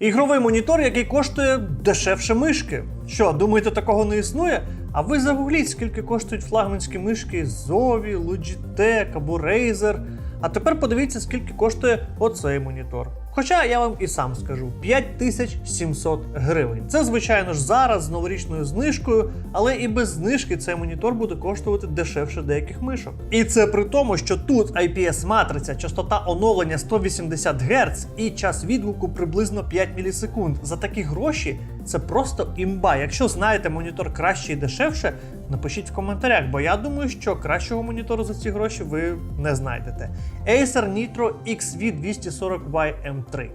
Ігровий монітор, який коштує дешевше мишки. Що, думаєте, такого не існує? А ви загугліть, скільки коштують флагманські мишки Zowie, Logitech або Razer. А тепер подивіться, скільки коштує оцей монітор. Хоча я вам і сам скажу 5700 гривень. Це, звичайно ж, зараз з новорічною знижкою, але і без знижки цей монітор буде коштувати дешевше деяких мишок. І це при тому, що тут IPS матриця, частота оновлення 180 Гц і час відгуку приблизно 5 мілісекунд. За такі гроші це просто імба. Якщо знаєте монітор краще і дешевше, напишіть в коментарях, бо я думаю, що кращого монітору за ці гроші ви не знайдете. Acer Nitro XV240Y M3.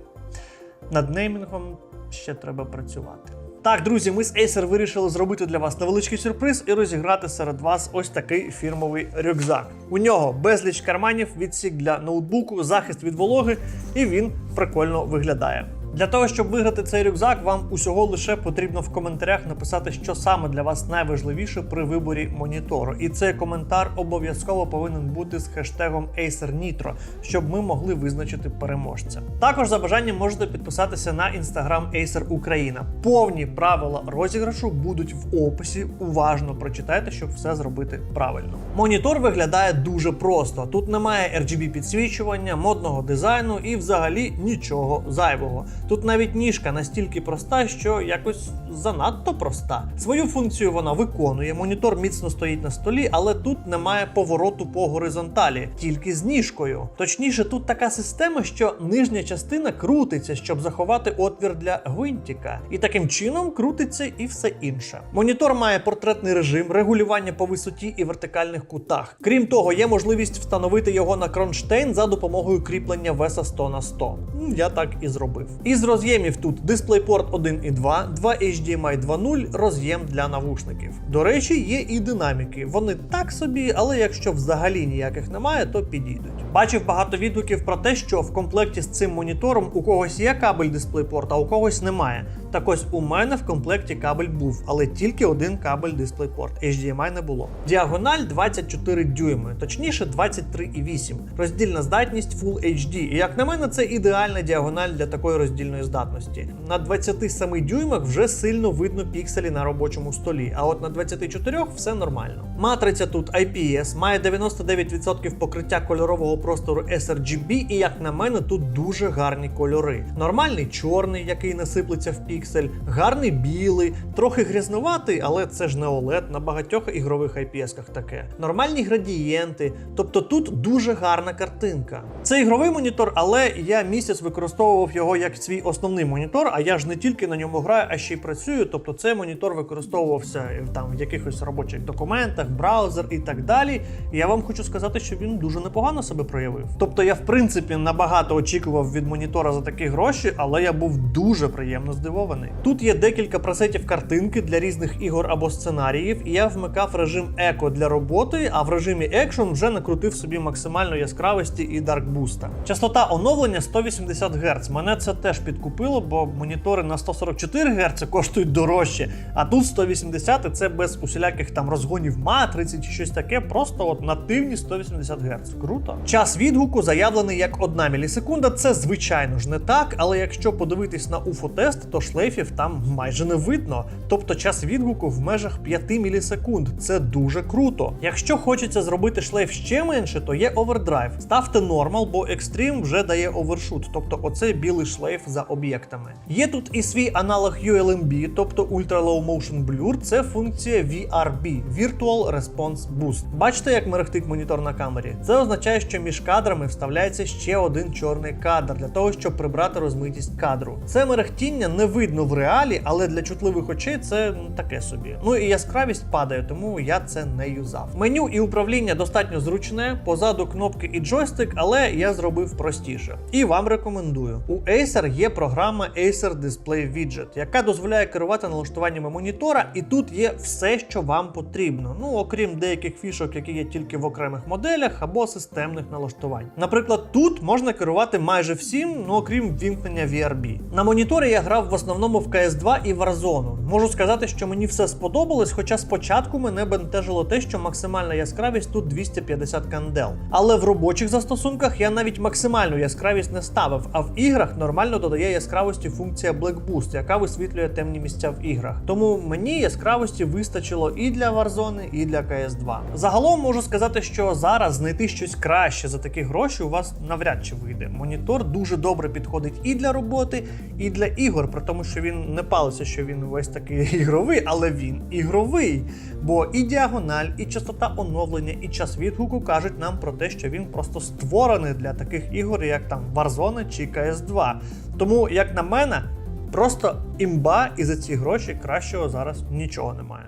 Над неймінгом ще треба працювати. Так, друзі, ми з Acer вирішили зробити для вас невеличкий сюрприз і розіграти серед вас ось такий фірмовий рюкзак. У нього безліч карманів, відсік для ноутбуку, захист від вологи, і він прикольно виглядає. Для того, щоб виграти цей рюкзак, вам усього лише потрібно в коментарях написати, що саме для вас найважливіше при виборі монітору. І цей коментар обов'язково повинен бути з хештегом Acer Nitro, щоб ми могли визначити переможця. Також за бажанням можете підписатися на інстаграм Acer Україна. Повні правила розіграшу будуть в описі. Уважно прочитайте, щоб все зробити правильно. Монітор виглядає дуже просто. Тут немає RGB підсвічування, модного дизайну і взагалі нічого зайвого. Тут навіть ніжка настільки проста, що якось занадто проста. Свою функцію вона виконує. Монітор міцно стоїть на столі, але тут немає повороту по горизонталі, тільки з ніжкою. Точніше, тут така система, що нижня частина крутиться, щоб заховати отвір для гвинтика. І таким чином крутиться і все інше. Монітор має портретний режим, регулювання по висоті і вертикальних кутах. Крім того, є можливість встановити його на кронштейн за допомогою кріплення веса 100 на 100. Я так і зробив. Із роз'ємів тут DisplayPort 1 і 2, 2 HDMI 2.0, роз'єм для навушників. До речі, є і динаміки. Вони так собі, але якщо взагалі ніяких немає, то підійдуть. Бачив багато відгуків про те, що в комплекті з цим монітором у когось є кабель DisplayPort, а у когось немає. Так ось у мене в комплекті кабель був, але тільки один кабель DisplayPort. HDMI не було. Діагональ 24 дюйми, точніше 23,8. Роздільна здатність Full HD. І як на мене, це ідеальна діагональ для такої роздільної здатності. На 27 дюймах вже сильно видно пікселі на робочому столі, а от на 24 все нормально. Матриця тут IPS, має 99% покриття кольорового простору sRGB, і як на мене, тут дуже гарні кольори. Нормальний чорний, який не сиплеться в піксель, гарний білий, трохи грязнуватий, але це ж не OLED, на багатьох ігрових IPS-ках таке. Нормальні градієнти, тобто тут дуже гарна картинка. Це ігровий монітор, але я місяць використовував його як свій основний монітор, а я ж не тільки на ньому граю, а ще й працюю. Тобто цей монітор використовувався е, там в якихось робочих документах, браузер і так далі. Я вам хочу сказати, що він дуже непогано себе проявив. Тобто я, в принципі, набагато очікував від монітора за такі гроші, але я був дуже приємно здивований. Тут є декілька пресетів картинки для різних ігор або сценаріїв, і я вмикав режим еко для роботи, а в режимі екшон вже накрутив собі максимально яскравості і даркбуста. Частота оновлення 180 Гц. Мене це теж підкупило, бо монітори на 144 Гц коштують дорожче, а тут 180 і це без усіляких там розгонів матриці чи щось таке, просто от нативні 180 Гц. Круто. Час відгуку заявлений як 1 мілісекунда. Це звичайно ж не так, але якщо подивитись на уфотест, то шлейфів там майже не видно. Тобто час відгуку в межах 5 мілісекунд. Це дуже круто. Якщо хочеться зробити шлейф ще менше, то є овердрайв. Ставте нормал, бо екстрім вже дає овершут, тобто оцей білий шлейф за об'єктами. Є тут і свій аналог ULMB, тобто Ultra Low Motion Blur, це функція VRB Virtual Response Boost. Бачите, як мерехтить монітор на камері? Це означає, що між кадрами вставляється ще один чорний кадр для того, щоб прибрати розмитість кадру. Це мерехтіння не видно в реалі, але для чутливих очей це ну, таке собі. Ну і яскравість падає, тому я це не юзав. Меню і управління достатньо зручне, позаду кнопки і джойстик, але я зробив простіше. І вам рекомендую. У Acer є програма Acer Display Widget, яка дозволяє керувати налаштуваннями монітора, і тут є все, що вам потрібно. Ну окрім деяких фішок, які є тільки в окремих моделях або системних налаштувань. Наприклад, тут можна керувати майже всім, ну окрім вімкнення VRB. На моніторі я грав в основному основному в CS2 і Warzone. Можу сказати, що мені все сподобалось, хоча спочатку мене бентежило те, що максимальна яскравість тут 250 кандел. Але в робочих застосунках я навіть максимальну яскравість не ставив, а в іграх нормально додає яскравості функція Black Boost, яка висвітлює темні місця в іграх. Тому мені яскравості вистачило і для Warzone, і для CS2. Загалом можу сказати, що зараз знайти щось краще за такі гроші у вас навряд чи вийде. Монітор дуже добре підходить і для роботи, і для ігор, при тому, що він не палиться, що він весь такий ігровий, але він ігровий. Бо і діагональ, і частота оновлення, і час відгуку кажуть нам про те, що він просто створений для таких ігор, як там Warzone чи CS2. Тому, як на мене, просто імба і за ці гроші кращого зараз нічого немає.